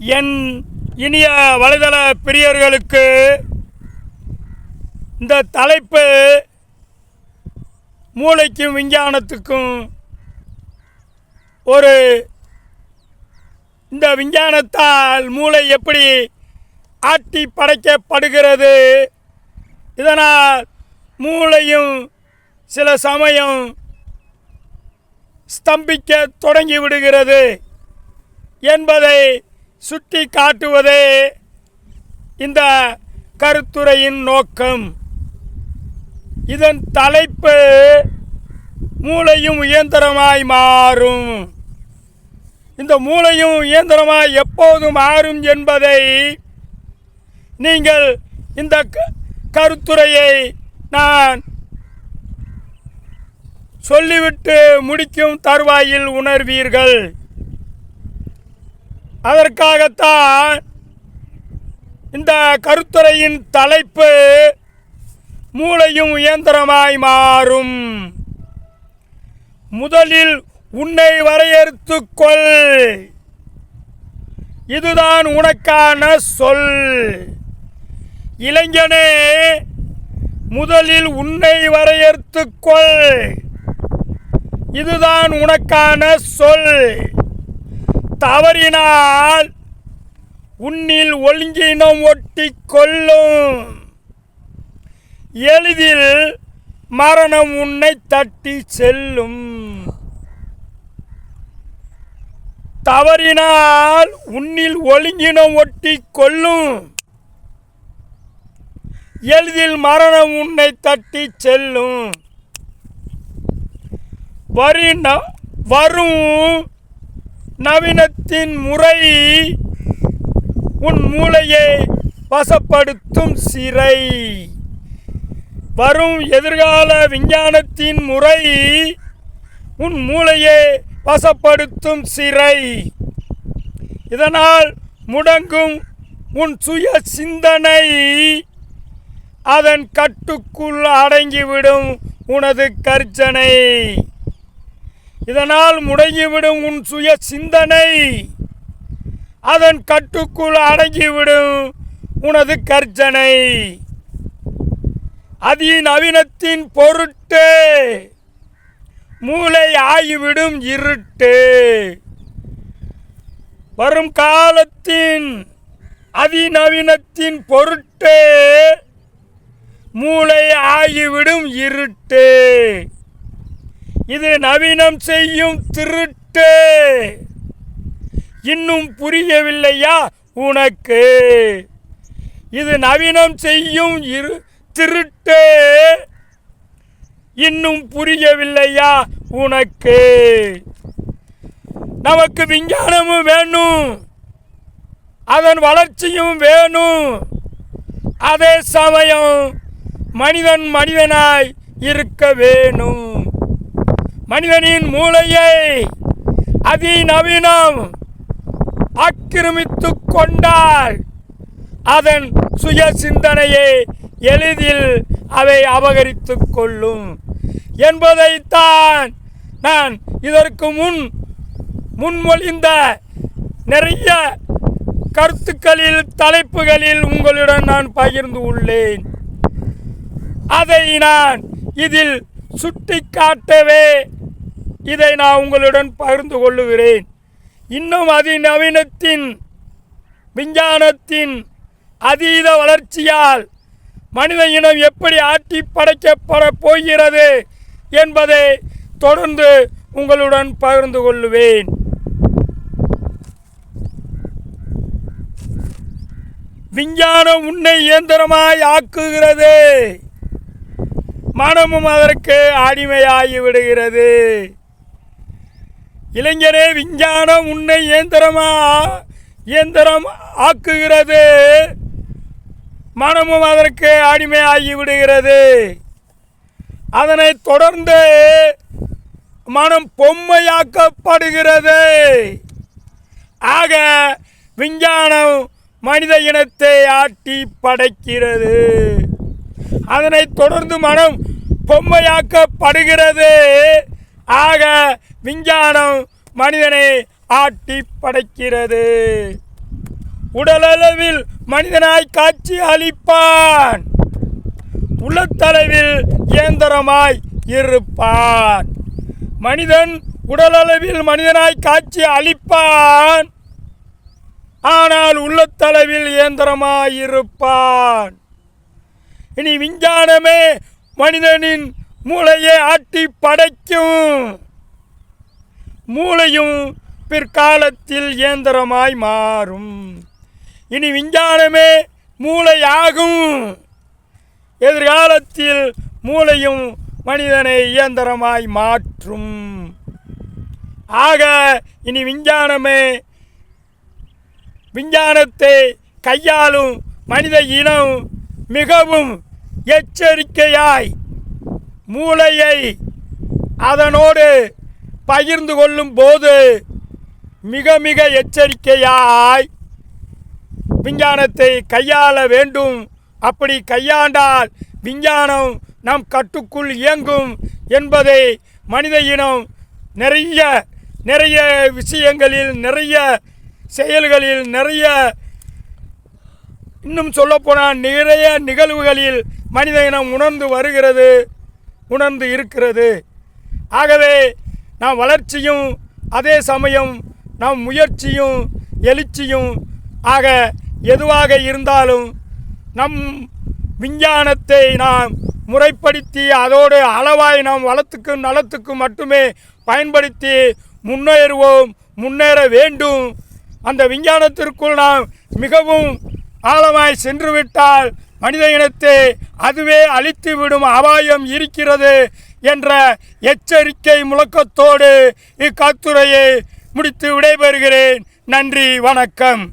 என் இனிய வலைதள பிரியர்களுக்கு இந்த தலைப்பு மூளைக்கும் விஞ்ஞானத்துக்கும் ஒரு இந்த விஞ்ஞானத்தால் மூளை எப்படி ஆட்டி படைக்கப்படுகிறது. இதனால் மூளையும் சில சமயம் ஸ்தம்பிக்க தொடங்கி விடுகிறது என்பதை சுட்டி காட்டுவதே இந்த கருத்துரையின் நோக்கம். இதன் தலைப்பு மூளையும் இயந்திரமாய் மாறும். இந்த மூளையும் இயந்திரமாய் எப்போது மாறும் என்பதை நீங்கள் இந்த க- கருத்துரையை நான் சொல்லிவிட்டு முடிக்கும் தருவாயில் உணர்வீர்கள். அதற்காகத்தான் இந்த கருத்துரையின் தலைப்பு மூளையும் இயந்திரமாய் மாறும். முதலில் உன்னை வரையறுத்துக்கொள் இதுதான் உனக்கான சொல். இளைஞனே முதலில் உன்னை வரையறுத்துக்கொள் இதுதான் உனக்கான சொல். தவறினால் உன்னில் ஒழுங்கினம் ஒட்டி கொள்ளும். எளிதில் மரணம் உன்னை தட்டி செல்லும். தவறினால் உன்னில் ஒழுங்கினம் ஒட்டி கொள்ளும். எளிதில் மரணம் உன்னை தட்டி செல்லும். வரி வரும் நவீனத்தின் முறை உன் மூளையை வசப்படுத்தும் சிறை. வரும் எதிர்கால விஞ்ஞானத்தின் முறை உன் மூளையை வசப்படுத்தும் சிறை. இதனால் முடங்கும் உன் சுய சிந்தனை அதன் கட்டுக்குள் அடங்கிவிடும் உனது கர்ஜனை. இதனால் முடங்கிவிடும் உன் சுய சிந்தனை. அதன் கட்டுக்குள் அடங்கிவிடும் உனது கர்ஜனை. அதிநவீனத்தின் பொருட்டு மூளை ஆகிவிடும் இருட்டு. வரும் காலத்தின் அதிநவீனத்தின் பொருட்டு மூளை ஆகிவிடும் இருட்டு. இது நவீனம் செய்யும் திருட்டு. இன்னும் புரியவில்லையா உனக்கு? இது நவீனம் செய்யும் இரு திருட்டு. இன்னும் புரியவில்லையா உனக்கு? நமக்கு விஞ்ஞானமும் வேணும். அதன் வளர்ச்சியும் வேணும். அதே சமயம் மனிதன் மனிதனாய் இருக்க வேணும். மனிதனின் மூளையை அதிநவீனம் ஆக்கிரமித்து கொண்டால் அதன் சுய சிந்தனையை எளிதில் அவை அபகரித்துக் கொள்ளும் என்பதைத்தான் நான் இதற்கு முன் முன்மொழிந்த நிறைய கருத்துக்களில் தலைப்புகளில் உங்களுடன் நான் பகிர்ந்து உள்ளேன். அதை நான் இதில் சுட்டிக்காட்டவே இதை நான் உங்களுடன் பகிர்ந்து கொள்ளுகிறேன். இன்னும் அதிநவீனத்தின் விஞ்ஞானத்தின் அதீத வளர்ச்சியால் மனித இனம் எப்படி ஆட்டி படைக்கப்பட போகிறது என்பதை தொடர்ந்து உங்களுடன் பகிர்ந்து கொள்ளுவேன். விஞ்ஞானம் உன்னை இயந்திரமாய் ஆக்குகிறது. மனமும் அதற்கு அடிமையாகி விடுகிறது. இளைஞரே விஞ்ஞானம் உன்னை இயந்திரமா இயந்திரம் ஆக்குகிறது. மனமும் அதற்கு அடிமை ஆகிவிடுகிறது அதனைத் தொடர்ந்து மனம் பொம்மையாக்கப்படுகிறது. ஆக விஞ்ஞானம் மனித இனத்தை ஆட்டி படைக்கிறது. அதனைத் தொடர்ந்து மனம் பொம்மையாக்கப்படுகிறது. ஆக விஞ்ஞானம் மனிதனை ஆட்டி படைக்கிறது. உடலளவில் மனிதனாய் காட்சி அளிப்பான். உள்ளத்தளவில் இயந்திரமாய் இருப்பான். மனிதன் உடலளவில் மனிதனாய் காட்சி அளிப்பான். ஆனால் உள்ளத்தளவில் இயந்திரமாய் இருப்பான். இனி விஞ்ஞானமே மனிதனின் மூளையை ஆட்டி படைக்கும். மூளையும் பிற்காலத்தில் இயந்திரமாய் மாறும். இனி விஞ்ஞானமே மூளையாகும். எதிர்காலத்தில் மூளையும் மனிதனை இயந்திரமாய் மாற்றும். ஆக இனி விஞ்ஞானமே விஞ்ஞானத்தை கையாளும் மனித இனம் மிகவும் எச்சரிக்கையாய் மூளையை அதனோடு பகிர்ந்து கொள்ளும் போது மிக மிக எச்சரிக்கையாய் விஞ்ஞானத்தை கையாள வேண்டும். அப்படி கையாண்டால் விஞ்ஞானம் நம் கட்டுக்குள் இயங்கும் என்பதை மனித இனம் நிறைய நிறைய விஷயங்களில் நிறைய செயல்களில் நிறைய இன்னும் சொல்லப்போனால் நிறைய நிகழ்வுகளில் மனித இனம் உணர்ந்து வருகிறது உணர்ந்து இருக்கிறது. ஆகவே நாம் வளர்ச்சியும் அதே சமயம் நம் முயற்சியும் எழுச்சியும் ஆக எதுவாக இருந்தாலும் நம் விஞ்ஞானத்தை நாம் முறைப்படுத்தி அதோடு அளவாய் நாம் வளத்துக்கும் நலத்துக்கும் மட்டுமே பயன்படுத்தி முன்னேறுவோம் முன்னேற வேண்டும். அந்த விஞ்ஞானத்திற்குள் நாம் மிகவும் ஆழமாய் சென்று விட்டால் மனித இனத்தை அதுவே அழித்து விடும் அபாயம் இருக்கிறது. என்ற எச்சரிக்கை முழக்கத்தோடு இக்கட்டுரையை முடித்து விடைபெறுகிறேன். நன்றி வணக்கம்.